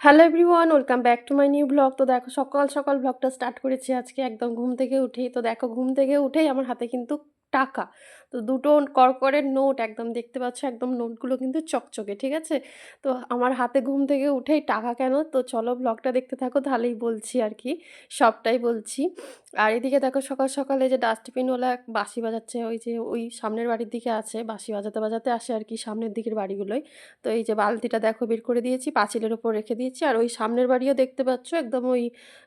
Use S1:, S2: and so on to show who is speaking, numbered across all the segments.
S1: Hello everyone welcome back to my new blog তো দেখো, সকাল সকাল ব্লগটা স্টার্ট করেছি আজকে। একদম ঘুম থেকে উঠেই। তো দেখো, ঘুম থেকে উঠেই আমার হাতে কিন্তু টাকা। তো দুটো করকরের নোট একদম দেখতে পাচ্ছ, একদম নোটগুলো কিন্তু চকচকে, ঠিক আছে? তো আমার হাতে ঘুম থেকে উঠেই টাকা কেন? তো চলো ব্লগটা দেখতে থাকো, তাহলেই বলছি আর কি, সবটাই বলছি। আর এদিকে দেখো সকাল সকালে যে ডাস্টবিনওয়ালা বাঁশি বাজাচ্ছে, ওই যে ওই সামনের বাড়ির দিকে আছে, বাঁশি বাজাতে বাজাতে আসে আর কি সামনের দিকের বাড়িগুলোই তো এই যে বালতিটা দেখো বের করে দিয়েছি, পাঁচিলের ওপর রেখে দিয়েছি, আর ওই সামনের বাড়িও দেখতে পাচ্ছ, একদম ওই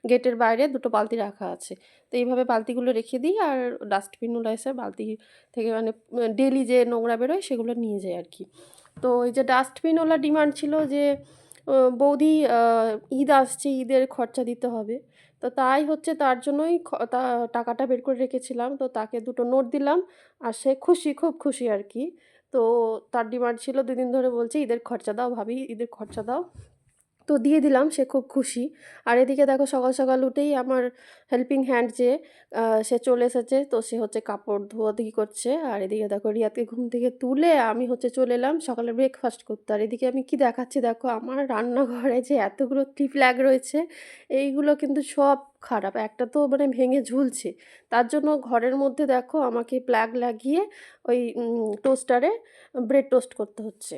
S1: গেটের বাইরে দুটো বালতি রাখা আছে। তো এইভাবে বালতিগুলো রেখে দিই, আর ডাস্টবিনগুলো এসে বালতি থেকে মানে ডেলি যে নোংরা বেরোয় সেগুলো নিয়ে যায় আর কি। তো এই যে ডাস্টবিনওয়ালা ডিমান্ড ছিল যে বৌদি ঈদ আসছে, ঈদের খরচা দিতে হবে। তো তাই হচ্ছে তার জন্যই তা, টাকাটা বের করে রেখেছিলাম। তো তাকে দুটো নোট দিলাম আর সে খুশি, খুব খুশি আর কি। তো তার ডিমান্ড ছিল, দুদিন ধরে বলছে, ঈদের খরচা দাও ভাবি, ঈদের খরচা দাও। তো দিয়ে দিলাম, সে খুব খুশি। আর এদিকে দেখো সকাল সকাল উঠেই আমার হেল্পিং হ্যান্ড যে সে চলে এসেছে, তো সে হচ্ছে কাপড় ধোয়াধুয়ি করছে। আর এদিকে দেখো রিয়াকে ঘুম থেকে তুলে আমি হচ্ছে চলে এলাম সকালে ব্রেকফাস্ট করতে। আর এদিকে আমি কি দেখাচ্ছি দেখো, আমার রান্নাঘরে যে এতগুলো টি ফ্ল্যাগ রয়েছে, এইগুলো কিন্তু সব খারাপ। একটা তো মানে ভেঙে ঝুলছে। তার জন্য ঘরের মধ্যে দেখো আমাকে প্ল্যাগ লাগিয়ে ওই টোস্টারে ব্রেড টোস্ট করতে হচ্ছে।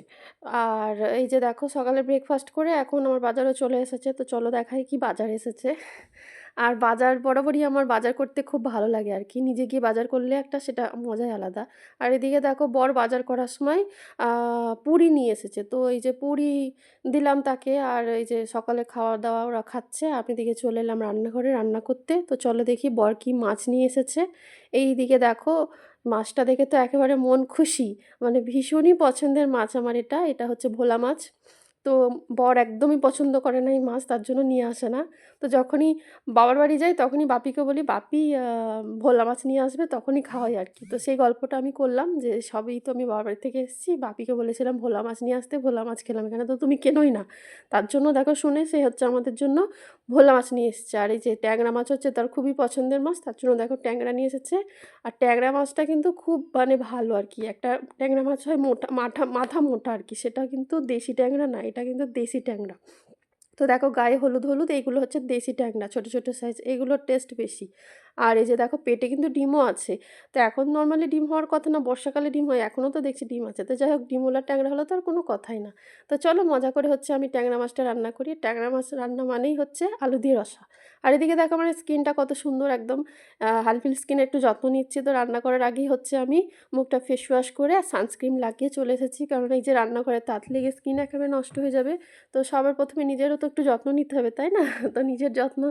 S1: আর এই যে দেখো সকালে ব্রেকফাস্ট করে এখন আমার বাজারও চলে এসেছে, তো চলো দেখাই কি বাজার এসেছে। আর বাজার, বরাবরই আমার বাজার করতে খুব ভালো লাগে আর কি। নিজে গিয়ে বাজার করলে একটা সেটা মজাই আলাদা। আর এদিকে দেখো বর বাজার করার সময় পুরি নিয়ে এসেছে। তো এই যে পুরি দিলাম তাকে আর এই যে সকালে খাওয়া দাওয়া ওরা খাচ্ছে। আমি দিকে চলে এলাম রান্নাঘরে রান্না করতে। তো চলো দেখি বর কি মাছ নিয়ে এসেছে। এই দিকে দেখো মাছটা দেখে তো একেবারে মন খুশি। মানে ভীষণই পছন্দের মাছ আমার এটা। এটা হচ্ছে ভোলা মাছ। তো বর একদমই পছন্দ করে না এই মাছ, তার জন্য নিয়ে আসে না। তো যখনই বাবার বাড়ি যাই, তখনই বাপিকে বলি, বাপি ভোলা মাছ নিয়ে আসবে, তখনই খাওয়াই আর কি তো সেই গল্পটা আমি করলাম যে, সবই তো আমি বাবার বাড়ি থেকে এসেছি, বাপিকে বলেছিলাম, ভোলা মাছ নিয়ে আসতে, ভোলা মাছ খেলাম এখানে। তো তুমি কেনোই না? তার জন্য দেখো, শুনে সে হচ্ছে আমাদের জন্য ভোলা মাছ নিয়ে এসেছে। আর এই যে ট্যাংরা মাছ হচ্ছে, তার খুবই পছন্দের মাছ, তার জন্য দেখো ট্যাংরা নিয়ে এসেছে। আর ট্যাংরা মাছটা কিন্তু খুব মানে ভালো আর কি একটা ট্যাংরা মাছ হয় মোটা মাথা মাথা মোটা আর কি সেটা কিন্তু দেশি ট্যাংরা না এটা কিন্তু দেশি ট্যাংরা। তো দেখো গায়ে হলুদ হলুদ, এইগুলো হচ্ছে দেশি ট্যাংরা, ছোটো ছোটো সাইজ এগুলোর টেস্ট বেশি। আর এই যে দেখো পেটে কিন্তু ডিমও আছে। তো এখন নর্মালি ডিম হওয়ার কথা না, বর্ষাকালে ডিম হয়, এখনও তো দেখছি ডিম আছে। তো যাই হোক ডিমওয়ালা ট্যাংরা হলো তো আর কোনো কথাই না। তো চলো মজা করে হচ্ছে আমি ট্যাংরা মাছটা রান্না করি। ট্যাংরা মাছ রান্না মানেই হচ্ছে আলু দিয়ে রসা। আর এদিকে দেখো আমার স্কিনটা কত সুন্দর একদম হালফিল স্কিনে একটু যত্ন নিচ্ছি। তো রান্না করার আগেই হচ্ছে আমি মুখটা ফেস ওয়াশ করে আর সানস্ক্রিন লাগিয়ে চলে এসেছি। কারণ এই যে রান্না করে তাঁত লেগে স্কিন একেবারে নষ্ট হয়ে যাবে। তো সবার প্রথমে নিজেরও তো একটু যত্ন নিতে হবে, তাই না? তো নিজের যত্ন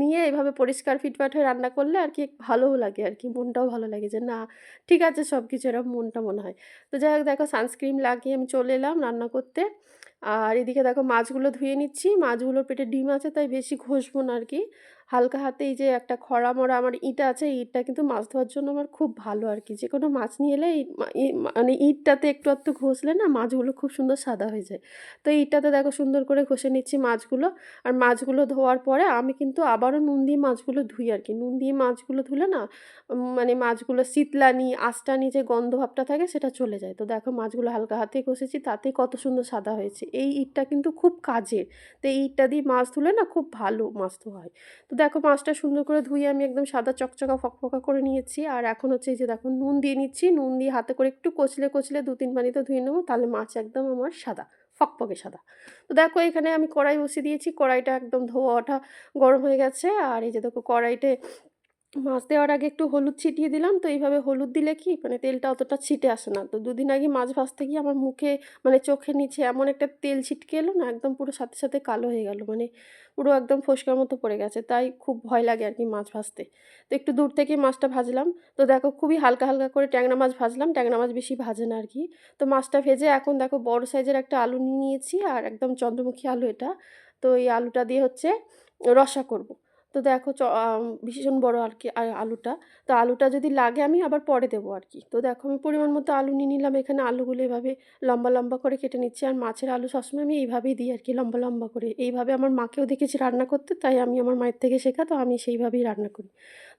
S1: নিয়ে এভাবে পরিষ্কার ফিটফাট হয়ে রান্না করলে আর কি ভালোও লাগে আর কি মনটাও ভালো লাগে যে না, ঠিক আছে সব কিছু এরকম মনটা মনে হয়। তো যাই হোক দেখো সানস্ক্রিন লাগিয়ে আমি চলে এলাম রান্না করতে। আর এদিকে দেখো মাছগুলো ধুয়ে নিচ্ছি, মাছগুলোর পেটে ডিম আছে তাই বেশি ঘষবো না আর কি হালকা হাতে এই যে একটা খরা মরা আমার ইট আছে ইটটা কিন্তু মাছ ধোয়ার জন্য আমার খুব ভালো আর কি। যে কোনো মাছ নিয়ে এলে মানে ইটটাতে একটু একটু ঘষলে না মাছগুলো খুব সুন্দর সাদা হয়ে যায়। তো ইটটাতে দেখো সুন্দর করে ঘষে নিচ্ছি মাছগুলো। আর মাছগুলো ধোয়ার পরে আমি কিন্তু আবারও নুন দিয়ে মাছগুলো ধুই আর কি। নুন দিয়ে মাছগুলো ধুলে না মানে মাছগুলো শীতলানি আস্টানি যে গন্ধ ভাবটা থাকে সেটা চলে যায়। তো দেখো মাছগুলো হালকা হাতে ঘষেছি তাতেই কত সুন্দর সাদা হয়েছে। এই ইটটা কিন্তু খুব কাজের। তো এই ইটটা দিয়ে মাছ ধুলে না খুব ভালো মাছ ধোয়া হয়। তো দেখো মাছটা সুন্দর করে ধুয়ে আমি একদম সাদা চকচকা ফকফকা করে নিয়েছি। আর এখন হচ্ছে এই যে দেখো, নুন দিয়ে নিচ্ছি। নুন দিয়ে হাতে করে একটু কচলে কচলে দু তিন পানিতে ধুয়ে নেব, তাহলে মাছ একদম আমার সাদা, ফকফকে সাদা। তো দেখো এখানে আমি কড়াই বসিয়ে দিয়েছি। কড়াইটা একদম ধোয়া ওঠা গরম হয়ে গেছে। আর এই যে দেখো কড়াইতে মাছ দেওয়ার আগে একটু হলুদ ছিটিয়ে দিলাম, তো এইভাবে হলুদ দিলে কি মানে তেলটা অতটা ছিটে আসে না। তো দুদিন আগে মাছ ভাজতে গিয়ে আমার মুখে মানে চোখের নিচে এমন একটা তেল ছিটকে এলো না, একদম পুরো সাথে সাথে কালো হয়ে গেল মানে পুরো একদম ফসকার মতো পড়ে গেছে, তাই খুব ভয় লাগে আর কি মাছ ভাজতে। তো একটু দূর থেকে মাছটা ভাজলাম, তো দেখো খুবই হালকা হালকা করে ট্যাংরা মাছ ভাজলাম, ট্যাংরা মাছ বেশি ভাজে না আর কি। তো মাছটা ভেজে এখন দেখো বড় সাইজের একটা আলু নিয়ে নিয়েছি, আর একদম চন্দ্রমুখী আলু এটা। তো এই আলুটা দিয়ে হচ্ছে রসা করব। তো দেখো চ ভীষণ বড় আর কি আলুটা। তো আলুটা যদি লাগে আমি আবার পরে দেবো আর কি। তো দেখো আমি পরিমাণ মতো আলু নিয়ে নিলাম। এখানে আলুগুলো এভাবে লম্বা লম্বা করে কেটে নিচ্ছি। আর মাছের আলু সবসময় আমি এইভাবেই দিই আর কি, লম্বা লম্বা করে। এইভাবে আমার মাকেও দেখেছি রান্না করতে, তাই আমি আমার মায়ের থেকে শেখা, তো আমি সেইভাবেই রান্না করি।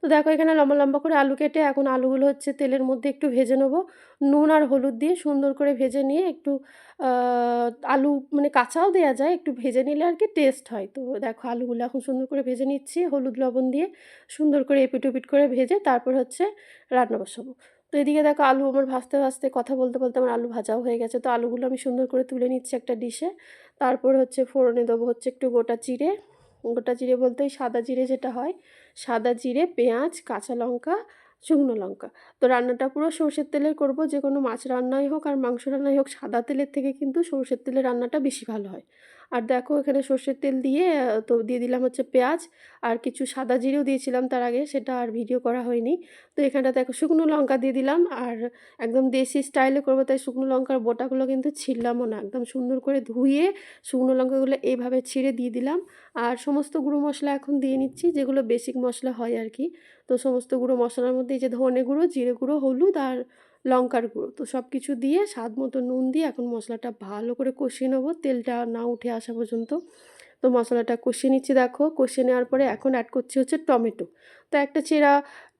S1: তো দেখো এখানে লম্বা লম্বা করে আলু কেটে এখন আলুগুলো হচ্ছে তেলের মধ্যে একটু ভেজে নেব। নুন আর হলুদ দিয়ে সুন্দর করে ভেজে নিয়ে একটু আলু মানে কাঁচাও দেওয়া যায়, একটু ভেজে নিলে আর কি টেস্ট হয়। তো দেখো আলুগুলো এখন সুন্দর করে ভেজে নিচ্ছি, হলুদ লবণ দিয়ে সুন্দর করে এপিট ওপিট করে ভেজে তারপর হচ্ছে রান্না বসাবো। তো এদিকে দেখো আলু আমার ভাজতে ভাজতে কথা বলতে বলতে আমার আলু ভাজাও হয়ে গেছে। তো আলুগুলো আমি সুন্দর করে তুলে নিচ্ছি একটা ডিশে তারপর হচ্ছে ফোড়নে দেবো হচ্ছে একটু গোটা জিরে। গোটা জিরে বলতে সাদা জিরে যেটা হয় সাদা জিরে, পেঁয়াজ, কাঁচা লঙ্কা, শুকনো লঙ্কা। তো রান্নাটা পুরো সর্ষের তেলের করব। যে কোনো মাছ রান্নাই হোক আর মাংস রান্নাই হোক, সাদা তেলের থেকে কিন্তু সর্ষের তেলে রান্নাটা বেশি ভালো হয়। আর দেখো এখানে সর্ষের তেল দিয়ে তো দিয়ে দিলাম হচ্ছে পেঁয়াজ আর কিছু সাদা জিরেও দিয়েছিলাম তার আগে, সেটা আর ভিডিও করা হয়নি। তো এখানটা দেখো শুকনো লঙ্কা দিয়ে দিলাম আর একদম দেশি স্টাইলে করব, তাই শুকনো লঙ্কার বোটাগুলো কিন্তু ছিঁড়লামও না। একদম সুন্দর করে ধুয়ে শুকনো লঙ্কাগুলো এইভাবে ছিঁড়ে দিয়ে দিলাম আর সমস্ত গুঁড়ো মশলা এখন দিয়ে নিচ্ছি, যেগুলো বেসিক মশলা হয় আর কি। তো সমস্ত গুঁড়ো মশলার মধ্যে এই যে ধনে গুঁড়ো, জিরে গুঁড়ো, হলুদ আর লঙ্কার গুঁড়ো। তো সব কিছু দিয়ে স্বাদ মতো নুন দিয়ে এখন মশলাটা ভালো করে কষিয়ে নেব। তেলটা না উঠে আসা পর্যন্ত। তো মশলাটা কষিয়ে নিচ্ছি, দেখো। কষিয়ে নেওয়ার পরে এখন অ্যাড করছি হচ্ছে টমেটো। তো একটা চেরা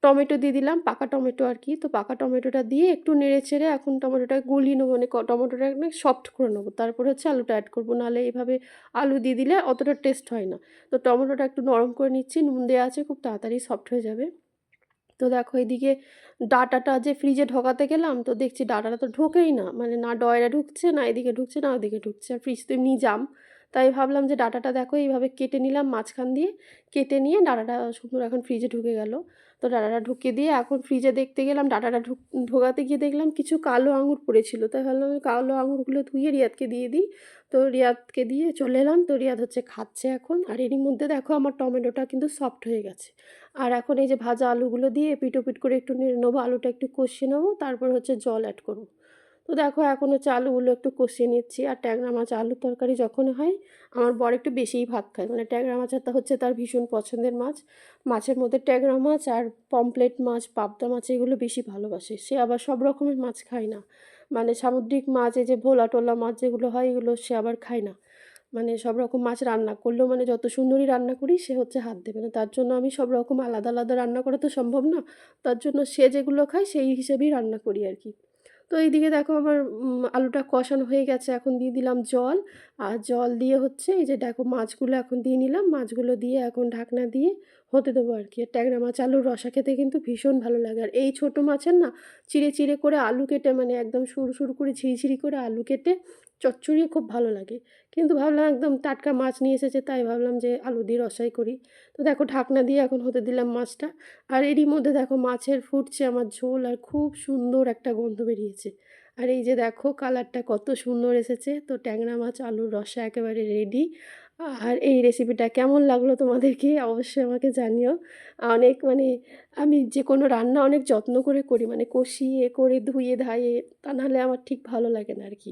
S1: টমেটো দিয়ে দিলাম, পাকা টমেটো আর কি। তো পাকা টমেটোটা দিয়ে একটু নেড়ে চেড়ে এখন টমেটোটা গলিয়ে নেব। মানে টমেটোটা একদম সফট করে নেব। তারপরে হচ্ছে আলুটা অ্যাড করব। নাহলে এইভাবে আলু দিয়ে দিলে অতটা টেস্ট হয় না। তো টমেটোটা একটু নরম করে নিচ্ছি। নুন দেওয়া আছে, খুব তাড়াতাড়ি সফট হয়ে যাবে। তো দেখো এদিকে ডাটাটা যে ফ্রিজে ঢোকাতে গেলাম, তো দেখছি ডাটাটা তো ঢোকেই না। মানে না ডয়রা ঢুকছে, না এদিকে ঢুকছে, না ওদিকে ঢুকছে। আর ফ্রিজ তো এমনি জাম। তাই ভাবলাম যে ডাটাটা দেখো, এইভাবে কেটে নিলাম মাঝখান দিয়ে। কেটে নিয়ে ডাটাটা সুন্দর এখন ফ্রিজে ঢুকে গেল। তো ডাটাটা ঢুকিয়ে দিয়ে এখন ফ্রিজে দেখতে গেলাম, ডাটাটা ঢুক, ঢোকাতে গিয়ে দেখলাম কিছু কালো আঙুর পড়েছিল। তাই ভাবলাম কালো আঙুরগুলো ধুয়ে রিয়াদকে দিয়ে দিই। তো রিয়াদকে দিয়ে চলে এলাম। তো রিয়াদ হচ্ছে খাচ্ছে এখন। আর এরই মধ্যে দেখো আমার টমেটোটা কিন্তু সফট হয়ে গেছে। আর এখন এই যে ভাজা আলুগুলো দিয়ে পিটোপিট করে একটু নেড়ে নেব, আলুটা একটু কষিয়ে নেব, তারপর হচ্ছে জল অ্যাড করব। তো দেখো এখন হচ্ছে আলুগুলো একটু কষিয়ে নিচ্ছি আর ট্যাংরা মাছ আলুর তরকারি যখন হয় আমার বর একটু বেশিই ভাত খায়। মানে ট্যাংরা মাছটা হচ্ছে তার ভীষণ পছন্দের মাছ। মাছের মধ্যে ট্যাংরা মাছ আর পমপ্লেট মাছ, পাবদা মাছ এগুলো বেশি ভালোবাসে। সে আবার সব রকমের মাছ খায় না। মানে সামুদ্রিক মাছ, এই যে ভোলা টোলা মাছ যেগুলো হয় এগুলো সে আবার খায় না। মানে সব রকম মাছ রান্না করলেও মানে যত সুন্দরই রান্না করি সে হচ্ছে হাত দেবে না। তার জন্য আমি সব রকম আলাদা আলাদা রান্না করা তো সম্ভব না। তার জন্য সে যেগুলো খায় সেই হিসেবেই রান্না করি আর কি। তো এইদিকে দেখো আমার আলুটা কষানো হয়ে গেছে। এখন দিয়ে দিলাম জল। আর জল দিয়ে হচ্ছে এই যে দেখো মাছগুলো এখন দিয়ে নিলাম। মাছগুলো দিয়ে এখন ঢাকনা দিয়ে হতে দেবো আর কি। ট্যাংরা মাছ, আলুর রসা খেতে কিন্তু ভীষণ ভালো লাগে। আর এই ছোটো মাছের না, চিড়ে চিড়ে করে আলু কেটে মানে একদম সুর সুর করে ঝিরিঝিরি করে আলু কেটে চচ্চড়িয়ে খুব ভালো লাগে। কিন্তু ভাবলাম একদম টাটকা মাছ নিয়ে এসেছে, তাই ভাবলাম যে আলু দিয়ে রসাই করি। তো দেখো ঢাকনা দিয়ে এখন হতে দিলাম মাছটা। আর এরই মধ্যে দেখো মাছের ফুটছে আমার ঝোল আর খুব সুন্দর একটা গন্ধ বেরিয়েছে। আর এই যে দেখো কালারটা কত সুন্দর এসেছে। তো ট্যাংরা মাছ, আলুর রসা একেবারে রেডি আর এই রেসিপিটা কেমন লাগল তোমাদেরকে অবশ্যই আমাকে জানিও। অনেক মানে আমি যে কোনো রান্না অনেক যত্ন করে করি মানে কষিয়ে, করে ধুয়ে, ধায়ে, তা নাহলে আমার ঠিক ভালো লাগে না আর কি।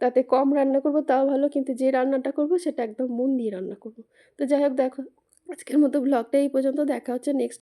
S1: তাতে কম রান্না করব, তাও ভালো, কিন্তু যে রান্নাটা করব সেটা একদম মন দিয়ে রান্না করব। তো যাই হোক, দেখো, আজকের মতো ব্লগটা এই পর্যন্ত, দেখা হচ্ছে নেক্সট